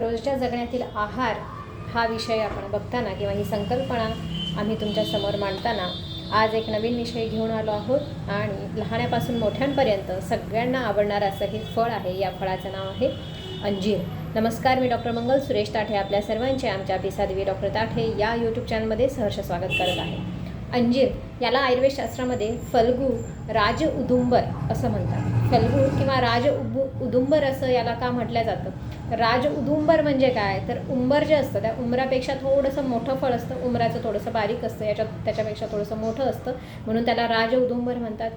रोजच्या जगण्यातील आहार हा विषय आपण बघताना किंवा ही संकल्पना आम्ही तुमच्यासमोर मांडताना आज एक नवीन विषय घेऊन आलो आहोत आणि लहानापासून मोठ्यांपर्यंत सगळ्यांना आवडणारं असं हे फळ आहे. या फळाचं नाव आहे अंजीर. नमस्कार मी डॉक्टर मंगल सुरेश ताठे आपल्या सर्वांचे आमच्या पिसादेवी डॉक्टर ताठे या यूट्यूब चॅनलमध्ये सहर्ष स्वागत करत आहे. अंजीर याला आयुर्वेदशास्त्रामध्ये फल्गू राज उदुंबर असं म्हणतात. फल्गू किंवा राज उबु उदुंबर असं याला का म्हटलं जातं? राज उदुंबर म्हणजे काय? तर उंबर जे असतं त्या उंबरापेक्षा थोडंसं मोठं फळ असतं. उंबराचं थोडंसं बारीक असतं याच्यात त्याच्यापेक्षा थोडंसं मोठं असतं. म्हणून त्याला राज उदुंबर म्हणतात.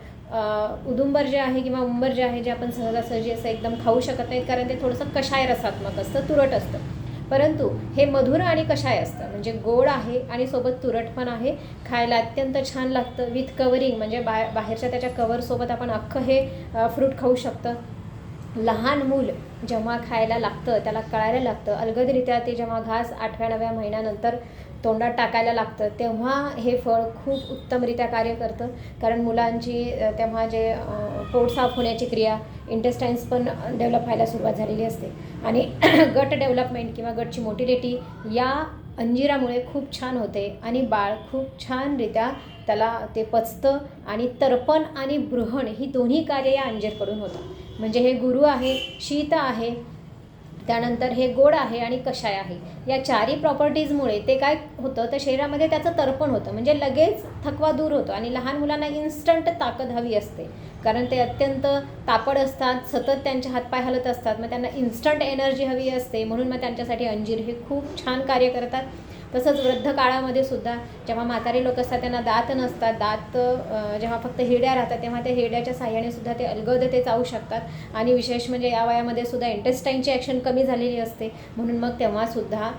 उदुंबर जे आहे किंवा उंबर जे आहे जे आपण सहजासहजी असं एकदम खाऊ शकत नाहीत कारण ते थोडंसं कषाय रसात्मक असतं तुरट असतं. परंतु हे मधुर आणि कषाय असतं. म्हणजे गोड आहे आणि सोबत तुरट पण आहे. खायला अत्यंत छान लागतं. विथ कवरिंग म्हणजे बा बाहेरच्या त्याच्या कवरसोबत आपण अख्खं हे फ्रूट खाऊ शकतं. लहान मूल जेव्हा खायला लागतं त्याला कळायला लागतं. अलगदरित्या ते जेव्हा घास आठव्या नव्या महिन्यानंतर तोंडात टाकायला लागतं तेव्हा हे फळ खूप उत्तमरित्या कार्य करतं. कारण मुलांची तेव्हा जे पोट साफ होण्याची क्रिया इंटेस्टाईन्स पण डेव्हलप व्हायला सुरुवात झालेली असते. आणि गट डेव्हलपमेंट किंवा गटची मोटिलिटी या अंजिरामुळे खूप छान होते. आणि बाळ खूप छानरित्या त्याला ते पचतं आणि तर्पण आणि बृहण ही दोन्ही कार्य या अंजीरकडून होतात. म्हणजे हे गुरु आहे शीत आहे त्यानंतर हे गोड आहे आणि कषाय आहे. या चारही प्रॉपर्टीजमुळे ते काय होतं? तर शरीरामध्ये त्याचं तर्पण होतं. म्हणजे लगेच थकवा दूर होतो आणि लहान मुलांना इन्स्टंट ताकद हवी असते. कारण ते अत्यंत तापड असतात सतत त्यांचे हातपाय हलत असतात. मग त्यांना इन्स्टंट एनर्जी हवी असते. म्हणून मग त्यांच्यासाठी अंजीर हे खूप छान कार्य करतात. तसंच वृद्ध काळामध्ये सुद्धा जेव्हा म्हातारे लोक असतात त्यांना दात नसतात. दात जेव्हा फक्त हिरड्या राहतात तेव्हा त्या हिरड्याच्या साह्याने सुद्धा ते अलगद ते चावू शकतात. आणि विशेष म्हणजे या वयामध्ये सुद्धा इंटेस्टाईनची ॲक्शन कमी झालेली असते. म्हणून मग तेव्हासुद्धा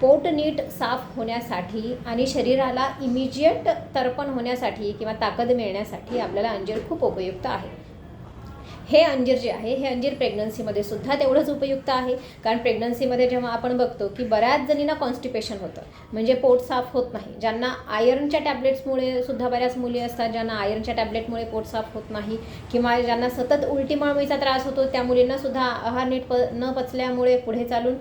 पोट नीट साफ होण्यासाठी आणि शरीराला इमिजिएट तर्पण होण्यासाठी किंवा ताकद मिळण्यासाठी आपल्याला अंजीर खूप उपयुक्त आहे. हे अंजीर जे आहे हे अंजीर प्रेग्नन्सीमध्ये सुद्धा तेवढंच उपयुक्त आहे. कारण प्रेग्नन्सीमध्ये जेव्हा आपण बघतो की बऱ्याच जणींना कॉन्स्टिपेशन होतं. म्हणजे पोट साफ होत नाही. ज्यांना आयर्नच्या टॅब्लेट्समुळे सुद्धा बऱ्याच मुली असतात ज्यांना आयर्नच्या टॅबलेटमुळे पोट साफ होत नाही किंवा ज्यांना सतत उलटी मळमळीचा त्रास होतो त्या मुलींना सुद्धा आहार नीट प न पचल्यामुळे पुढे चालून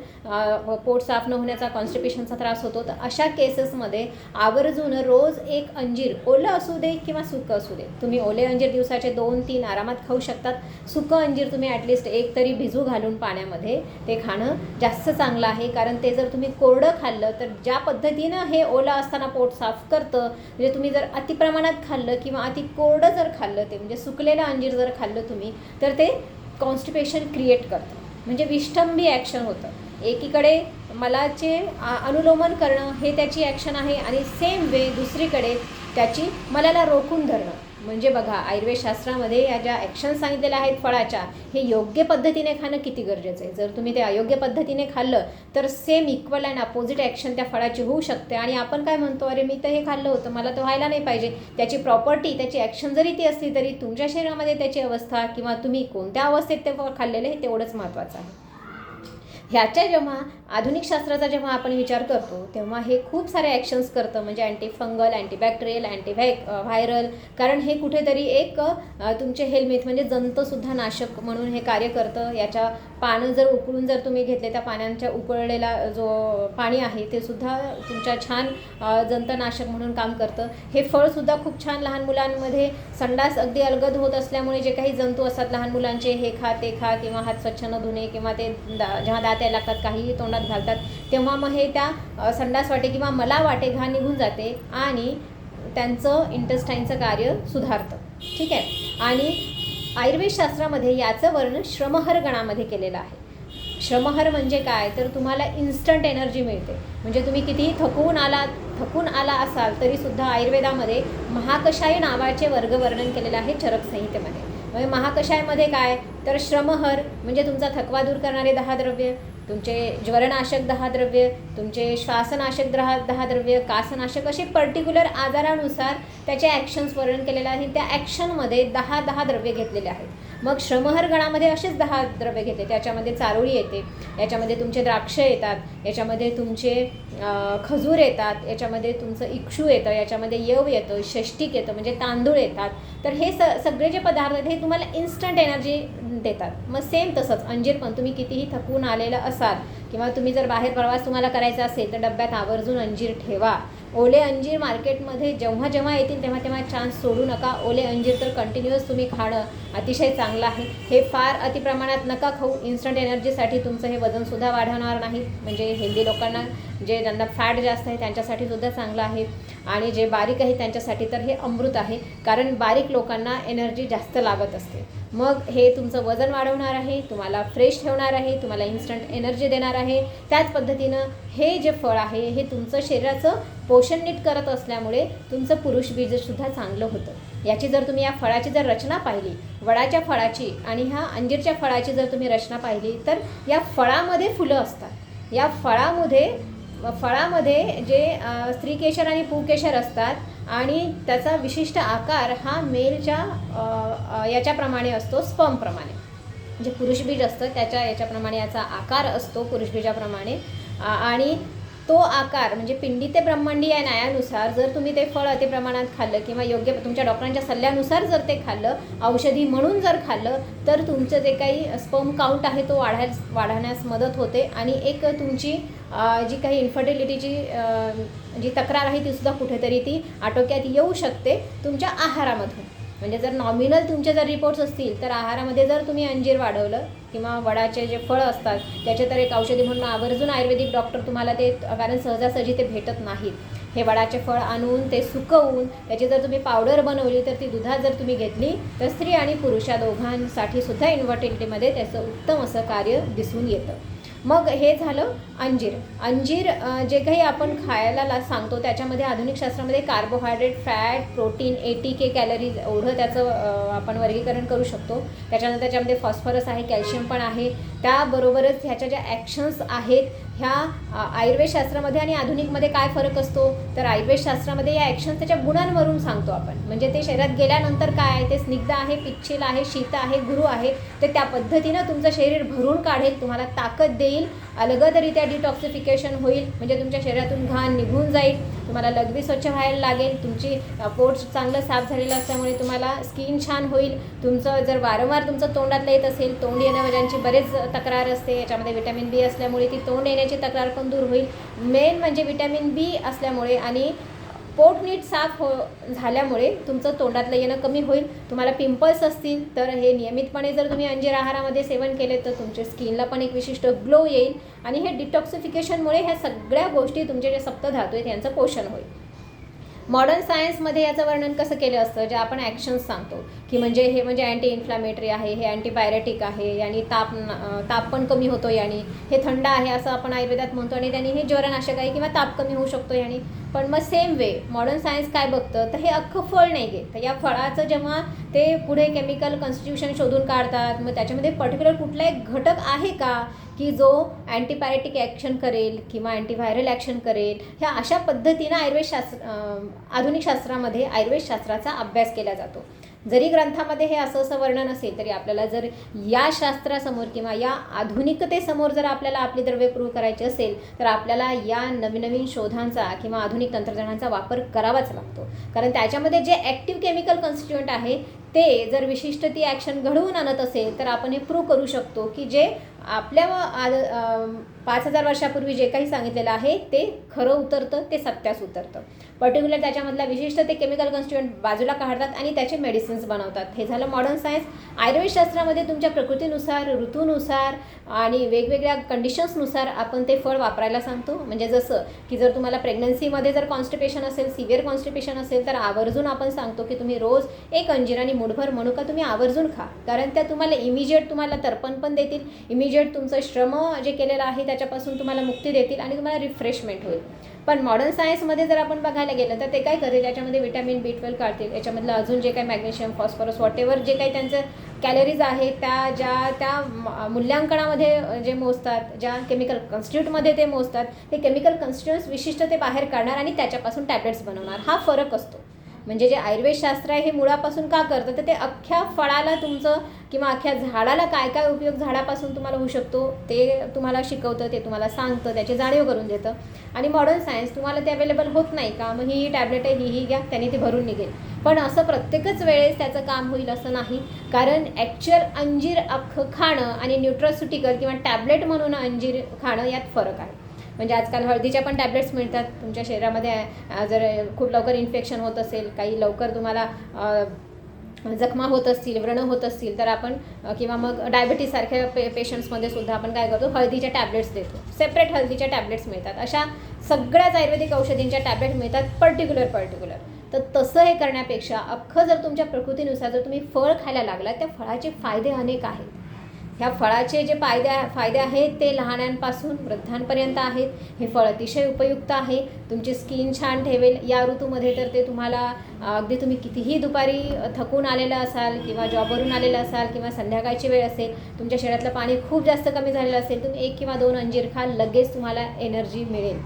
पोट साफ न होण्याचा कॉन्स्टिपेशनचा त्रास होतो. तर अशा केसेसमध्ये आवर्जून रोज एक अंजीर ओलं असू दे किंवा सुकं असू दे तुम्ही ओले अंजीर दिवसाचे दोन तीन आरामात खाऊ शकतात. सुकं अंजीर तुम्ही ॲटलिस्ट एक तरी भिजू घालून पाण्यामध्ये ते खाणं जास्त चांगलं आहे. कारण ते जर तुम्ही कोरडं खाल्लं तर ज्या पद्धतीनं हे ओलं असताना पोट साफ करतं म्हणजे तुम्ही जर अतिप्रमाणात खाल्लं किंवा अति कोरडं जर खाल्लं ते म्हणजे सुकलेलं अंजीर जर खाल्लं तुम्ही तर ते कॉन्स्टिपेशन क्रिएट करतं. म्हणजे विष्टंबी ॲक्शन होतं. एकीकडे मलाचे अनुलोमन करणं हे त्याची ॲक्शन आहे आणि सेम वे दुसरीकडे त्याची मलाला रोखून धरणं. म्हणजे बघा आयुर्वेदशास्त्रामध्ये या ज्या ॲक्शन सांगितलेल्या आहेत फळाच्या हे योग्य पद्धतीने खाणं किती गरजेचं आहे? जर तुम्ही ते अयोग्य पद्धतीने खाल्लं तर same equal and opposite action त्या फळाची होऊ शकते. आणि आपण काय म्हणतो अरे मी तर हे खाल्लं होतं मला तर व्हायला नाही पाहिजे. त्याची प्रॉपर्टी त्याची ॲक्शन जरी ती असली तरी तुमच्या शरीरामध्ये त्याची अवस्था किंवा तुम्ही कोणत्या अवस्थेत ते खाल्लेलं हे तेवढंच महत्त्वाचं आहे. ह्याच्या जेव्हा आधुनिक शास्त्राचा जेव्हा आपण विचार करतो तेव्हा हे खूप सारे ॲक्शन्स करतं म्हणजे अँटी फंगल अँटीबॅक्टेरियल अँटीव्हॅक व्हायरल कारण हे कुठेतरी एक तुमचे हेल्मेथ म्हणजे जंतसुद्धा नाशक म्हणून हे कार्य करतं. याच्या पानं जर उकळून जर तुम्ही घेतले त्या पाण्यांच्या उकळलेला जो पाणी आहे ते सुद्धा तुमच्या छान जंतनाशक म्हणून काम करतं. हे फळसुद्धा खूप छान लहान मुलांमध्ये संडास अगदी अलगद होत असल्यामुळे जे काही जंतू असतात लहान मुलांचे हे खा ते खा किंवा हात स्वच्छ न धुणे किंवा ते दा जेव्हा दात लागतात काहीही तोंडात घालतात. तेव्हा मग हे त्या संडास वाटे किंवा मला वाटे घा निघून जाते आणि त्यांचं इंटेस्टाईनचं कार्य सुधारतं. ठीक आहे? आणि आयुर्वेद शास्त्रामध्ये याचं वर्णन श्रमहर गणामध्ये केलेलं आहे. श्रमहर म्हणजे काय? तर तुम्हाला इन्स्टंट एनर्जी मिळते. म्हणजे तुम्ही कितीही थकवून आलात थकून आला असाल तरीसुद्धा आयुर्वेदामध्ये महाकषाय नावाचे वर्ग वर्णन केलेलं आहे चरक संहितेमध्ये. म्हणजे महाकषायमध्ये काय? तर श्रमहर म्हणजे तुमचा थकवा दूर करणारे दहा द्रव्य तुमचे ज्वरनाशक दहा द्रव्य तुमचे श्वासनाशक दहा दहा द्रव्य कासनाशक असे पर्टिक्युलर आजारानुसार त्याचे ॲक्शन्स वर्णन केलेले आहे. त्या ॲक्शनमध्ये दहा दहा द्रव्य घेतलेले आहेत. मग श्रमहर गणामध्ये असेच दहा द्रव्य घेतले त्याच्यामध्ये चारोळी येते. याच्यामध्ये तुमचे द्राक्ष येतात. याच्यामध्ये तुमचे खजूर येतात. याच्यामध्ये तुमचं इक्षू येतं. याच्यामध्ये यव येतं. षष्टिक येतं. म्हणजे तांदूळ येतात. तर हे स सगळे जे पदार्थ आहेत हे तुम्हाला इन्स्टंट एनर्जी देतात. मग सेम तसंच अंजीर पण तुम्ही कितीही थकून आलेलं असाल किंवा तुम्ही जर बाहेर प्रवास तुम्हाला करायचा असेल तर डब्यात आवर्जून अंजीर ठेवा. ओले अंजीर मार्केटमध्ये जेव्हा जेव्हा येतील तेव्हा तेव्हा चान्स सोडू नका. ओले अंजीर तर कंटिन्युअस तुम्ही खाणं अतिशय चांगलं आहे. हे फार अतिप्रमाणात नका खाऊ. इन्स्टंट एनर्जीसाठी तुमचं हे वजनसुद्धा वाढवणार नाही. म्हणजे हेल्दी लोकांना जे ज्यांना फॅट जास्त आहे त्यांच्यासाठी सुद्धा चांगलं आहे. आणि जे बारीक आहे त्यांच्यासाठी तर हे अमृत आहे. कारण बारीक लोकांना एनर्जी जास्त लागत असते. मग हे तुमचं वजन वाढवणार आहे तुम्हाला फ्रेश ठेवणार आहे तुम्हाला इन्स्टंट एनर्जी देणार आहे. त्याच पद्धतीनं हे जे फळ आहे हे तुमचं शरीराचं पोषण नीट करत असल्यामुळे तुमचं पुरुष बीजसुद्धा चांगलं होतं. याची जर तुम्ही या फळाची जर रचना पाहिली वडाच्या फळाची आणि ह्या अंजीरच्या फळाची जर तुम्ही रचना पाहिली तर या फळामध्ये फुलं असतात. या फळामध्ये फळामध्ये जे स्त्रीकेशर आणि पुकेशर असतात आणि त्याचा विशिष्ट आकार हा मेलच्या याच्याप्रमाणे असतो स्पमप्रमाणे जे पुरुषबीज असतं त्याच्या याच्याप्रमाणे याचा आकार असतो पुरुषबीजाप्रमाणे. आणि तो आकार म्हणजे पिंडी ते ब्रह्मांडी या न्यायानुसार जर तुम्ही ते फळ अतिप्रमाणात खाल्लं किंवा योग्य तुमच्या डॉक्टरांच्या सल्ल्यानुसार जर ते खाल्लं औषधी म्हणून जर खाल्लं तर तुमचं जे काही स्पर्म काउंट आहे तो वाढायस वाढवण्यास मदत होते आणि एक तुमची जी काही इन्फर्टिलिटीची जी तक्रार आहे तीसुद्धा कुठेतरी ती आटोक्यात येऊ शकते तुमच्या आहारामधून. म्हणजे जर नॉमिनल तुमचे जर रिपोर्ट्स असतील तर आहारामध्ये जर तुम्ही अंजीर वाढवलं किंवा वडाचे जे फळं असतात त्याचे तर एक औषधी म्हणून आवर्जून आयुर्वेदिक डॉक्टर तुम्हाला ते कारण सहजासहजी ते भेटत नाहीत. हे वडाचे फळ आणून ते सुकवून त्याची जर तुम्ही पावडर बनवली तर ती दुधात जर तुम्ही घेतली तर स्त्री आणि पुरुषा दोघांसाठी सुद्धा इन्व्हर्टिलिटीमध्ये त्याचं उत्तम असं कार्य दिसून येतं. मग हे झालं अंजीर. अंजीर जे काही आपण खायला ला सांगतो त्याच्यामध्ये आधुनिक शास्त्रामध्ये कार्बोहायड्रेट फॅट प्रोटीन एटी के कॅलरीज एवढं त्याचं आपण वर्गीकरण करू शकतो. त्याच्यानंतर त्याच्यामध्ये फॉस्फरस आहे कॅल्शियम पण आहे. त्याबरोबरच ह्याच्या ज्या ॲक्शन्स आहेत ह्या आयुर्वेदशास्त्रामध्ये आयुर्वेद शास्त्रामध्ये आणि आधुनिकमध्ये काय फरक असतो? तर आयुर्वेद शास्त्रामध्ये या ॲक्शन्स त्याच्या गुणांवरून सांगतो आपण. म्हणजे ते शरीरात गेल्यानंतर काय आहे? ते स्निग्ध आहे पिच्छिल आहे शीत आहे गुरु आहे. तर त्या पद्धतीनं तुमचं शरीर भरून काढेल तुम्हाला ताकद देईल अलगदरित्या डिटॉक्सिफिकेशन होईल. म्हणजे तुमच्या शरीरातून घाण निघून जाईल तुम्हाला लघवी स्वच्छ व्हायला लागेल तुमची पोट्स पोट चांगलं साफ झालेलं असल्यामुळे तुम्हाला स्किन छान होईल. तुमचं जर वारंवार तुमचं तोंडातलं येत असेल तोंड येणं बरेच तक्रार असते याच्यामध्ये विटॅमिन बी असल्यामुळे ती तोंड येण्याची तक्रार पण दूर होईल. मेन म्हणजे विटॅमिन बी असल्यामुळे आणि पोट नीट साफ हो झाल्यामुळे तुमचं तोंडातलं येणं कमी होईल. तुम्हाला पिंपल्स असतील तर हे नियमितपणे जर तुम्ही अंजीर आहारामध्ये सेवन केले तर तुमच्या स्किनला पण एक विशिष्ट ग्लो येईल. आणि हे डिटॉक्सिफिकेशनमुळे ह्या सगळ्या गोष्टी तुमचे जे सप्तधातू आहेत यांचं पोषण होईल. मॉडर्न सायन्समध्ये याचं वर्णन कसं केलं असतं? जे आपण ॲक्शन्स सांगतो. की म्हणजे हे म्हणजे अँटी इन्फ्लॅमेटरी आहे हे अँटीबायोटिक आहे आणि ताप ताप पण कमी होतो याने. हे थंड आहे असं आपण आयुर्वेदात म्हणतो आणि त्याने हे ज्वरनाशक आहे किंवा ताप कमी होऊ शकतो याने. पण मग सेम वे मॉडर्न सायन्स काय बघतं? तर हे अख्खं फळ नाही घे तर या फळाचं जेव्हा ते पुढे केमिकल कन्स्टिट्यूशन शोधून काढतात मग त्याच्यामध्ये पर्टिक्युलर कुठला एक घटक आहे का? की जो अँटीबायोटिक ॲक्शन करेल किंवा अँटीव्हायरल ॲक्शन करेल ह्या अशा पद्धतीनं आयुर्वेद शास्त्र आधुनिक शास्त्रामध्ये आयुर्वेद शास्त्राचा अभ्यास केला जातो. जरी ग्रंथामध्ये हे असं असं वर्णन असेल तरी आपल्याला जर या शास्त्रासमोर किंवा या आधुनिकतेसमोर जर आपल्याला आपली द्रव्य प्रूव्ह करायची असेल तर आपल्याला या नवीन नवीन शोधांचा किंवा आधुनिक तंत्रज्ञानाचा वापर करावाच लागतो. कारण त्याच्यामध्ये जे ॲक्टिव्ह केमिकल कॉन्स्टिट्युएंट आहे ते जर विशिष्ट ती ॲक्शन घडवून आणत असेल तर आपण हे प्रूव्ह करू शकतो की जे आपल्या आद पाच हजार वर्षापूर्वी जे काही सांगितलेलं आहे ते खरं उतरतं ते सत्यास उतरतं. पर्टिक्युलर त्याच्यामधला विशिष्ट ते केमिकल कन्स्टिट्युएंट बाजूला काढतात आणि त्याचे मेडिसिन्स बनवतात. हे झालं मॉडर्न सायन्स आयुर्वेद शास्त्रामध्ये तुमच्या प्रकृतीनुसार ऋतूनुसार आणि वेगवेगळ्या कंडिशन्सनुसार आपण ते फळ वापरायला सांगतो. म्हणजे जसं की जर तुम्हाला प्रेग्नन्सीमध्ये जर कॉन्स्टिपेशन असेल सिव्हिअर कॉन्स्टिपेशन असेल तर आवर्जून आपण सांगतो की तुम्ही रोज एक अंजीर आणि मुठभर मनुका तुम्ही आवर्जून खा. कारण त्या तुम्हाला इमिजिएट तुम्हाला तर्पण पण देतील. इमिजिएट तुमचं श्रम जे केलेलं आहे त्याच्यापासून तुम्हाला मुक्ती देतील आणि तुम्हाला रिफ्रेशमेंट होईल. पण मॉडर्न सायन्समध्ये जर आपण बघायला गेलं तर ते काय करेल? याच्यामध्ये विटॅमिन बी ट्वेल्व काढतील. याच्यामधलं अजून जे काही मॅग्नेशियम फॉस्फरस वॉटेवर जे काही त्यांचं कॅलरीज आहेत त्या ज्या त्या मूल्यांकनामध्ये जे मोजतात ज्या केमिकल कन्स्टिट्यूटमध्ये ते मोजतात ते केमिकल कन्स्टिट्युएंट्स विशिष्ट ते बाहेर काढणार आणि त्याच्यापासून टॅब्लेट्स बनवणार. हा फरक असतो. म्हणजे जे आयुर्वेदशास्त्र आहे हे मुळापासून का करतं? तर ते अख्ख्या फळाला तुमचं किंवा अख्ख्या झाडाला काय काय उपयोग झाडापासून तुम्हाला होऊ शकतो ते तुम्हाला शिकवतं ते तुम्हाला सांगतं त्याची जाणीव करून देतं. आणि मॉडर्न सायन्स तुम्हाला ते अवेलेबल होत नाही का? मग ही टॅबलेट आहे ही ही घ्या त्याने ती भरून निघेल. पण असं प्रत्येकच वेळेस त्याचं काम होईल असं नाही. कारण ॲक्च्युअल अंजीर अख्खं खाणं आणि न्यूट्रॉस्युटिकल किंवा टॅबलेट म्हणून अंजीर खाणं यात फरक आहे. म्हणजे आजकाल हळदीच्या पण टॅबलेट्स मिळतात. तुमच्या शरीरामध्ये जर खूप लवकर इन्फेक्शन होत असेल काही लवकर तुम्हाला जखमा होत असतील व्रण होत असतील तर आपण किंवा मग डायबिटीजसारख्या पे पेशंट्समध्ये सुद्धा आपण काय करतो? हळदीच्या टॅबलेट्स देतो. सेपरेट हळदीच्या टॅबलेट्स मिळतात. अशा सगळ्याच आयुर्वेदिक औषधींच्या टॅबलेट मिळतात पर्टिक्युलर पर्टिक्युलर तर तसं हे करण्यापेक्षा अख्खं जर तुमच्या प्रकृतीनुसार जर तुम्ही फळ खायला लागला त्या फळाचे फायदे अनेक आहेत. ह्या फळाचे जे फायदे फायदे आहेत ते लहानांपासून वृद्धांपर्यंत आहेत. हे फळ अतिशय उपयुक्त आहे. तुमची स्किन छान ठेवेल. या ऋतूमध्ये तर ते तुम्हाला अगदी तुम्ही कितीही दुपारी थकून आलेलं असाल किंवा जॉबवरून आलेलं असाल किंवा संध्याकाळची वेळ असेल तुमच्या शरीरातलं पाणी खूप जास्त कमी झालेलं असेल तुम्ही एक किंवा दोन अंजीर खाल लगेच तुम्हाला एनर्जी मिळेल.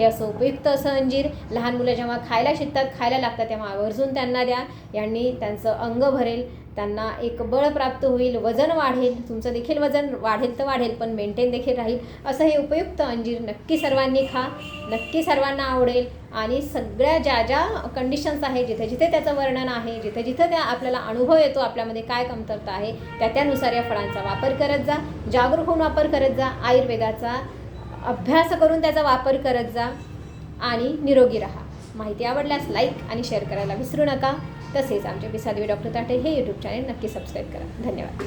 हे असं उपयुक्त असं अंजीर. लहान मुलं जेव्हा खायला शिकतात खायला लागतात तेव्हा आवर्जून त्यांना द्या. यांनी त्यांचं अंग भरेल. त्यांना एक बळ प्राप्त होईल वजन वाढेल. तुमचं देखील वजन वाढेल तर वाढेल पण मेंटेन देखील राहील. असं हे उपयुक्त अंजीर. नक्की सर्वांनी खा. नक्की सर्वांना आवडेल. आणि सगळ्या ज्या ज्या कंडिशन्स आहे जिथे जिथे त्याचं वर्णन आहे जिथे जिथे त्या आपल्याला अनुभव येतो आपल्यामध्ये काय कमतरता आहे त्या त्यानुसार या फळांचा वापर करत जा. जागरूक होऊन वापर करत जा. आयुर्वेदाचा अभ्यास करून त्याचा वापर करत जा आणि निरोगी राहा. माहिती आवडल्यास लाईक आणि शेअर करायला विसरू नका. तसेच आमचे पिसादेवी डॉक्टर ताटे हे यूट्यूब चॅनेल नक्की सबस्क्राईब करा. धन्यवाद.